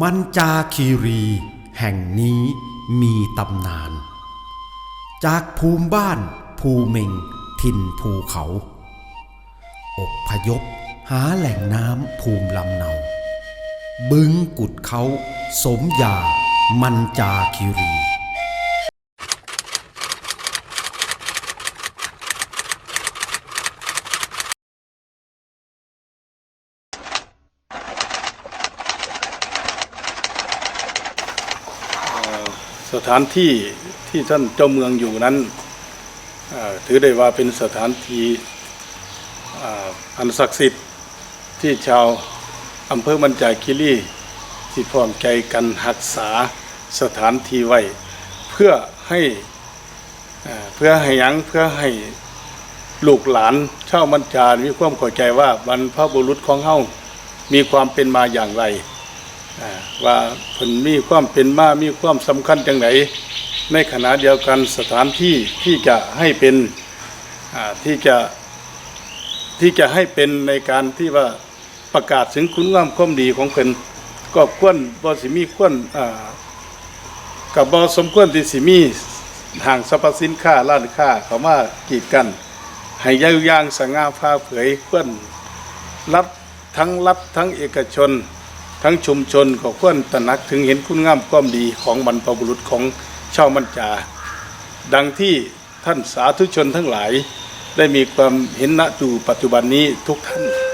มันจาคีรีแห่งนี้มีตำนาน จากภูมิบ้านภูเมงถิ่นภูเขาอบพยพหาแหล่งน้ำภูมิลำเนา บึงกุดเขาสมยามันจาคีรี สถานที่ที่ท่านเจ้าเมืองอยู่นั้นถือได้ว่าเป็นสถานที่อันศักดิ์สิทธิ์ที่ชาวอำเภอมันจาคิรีที่พร้อมใจกันรักษาสถานที่ไว้ เพื่อให้เพื่อให้ยังเพื่อให้ลูกหลานชาวมันจามีความเข้าใจว่าบรรพบุรุษของเฮามีความเป็นมาอย่างไร ว่าเพิ่นมีความเป็นมามีความสำคัญจังไหนในขณะเดียวกันสถานที่ที่จะให้เป็นที่จะที่จะให้เป็นในการที่ว่าประกาศถึงคุณงามความดีของเพิ่นก็ควรบ่สิมีควรอ่ากับบ่สมควรที่สิมีห้างสรรพสินค้าร้านค้าเขามากีดกัน ให้ยาวย่างสง่าผ่าเผยควรรัฐทั้งรัฐทั้งเอกชน ทั้งชุมชนก็ควรตระหนักถึงเห็นคุณงามความดีของบรรพบุรุษของชาวมัญจา ดังที่ท่านสาธุชนทั้งหลาย ได้มีความเห็นณอยู่ปัจจุบันนี้ทุกท่าน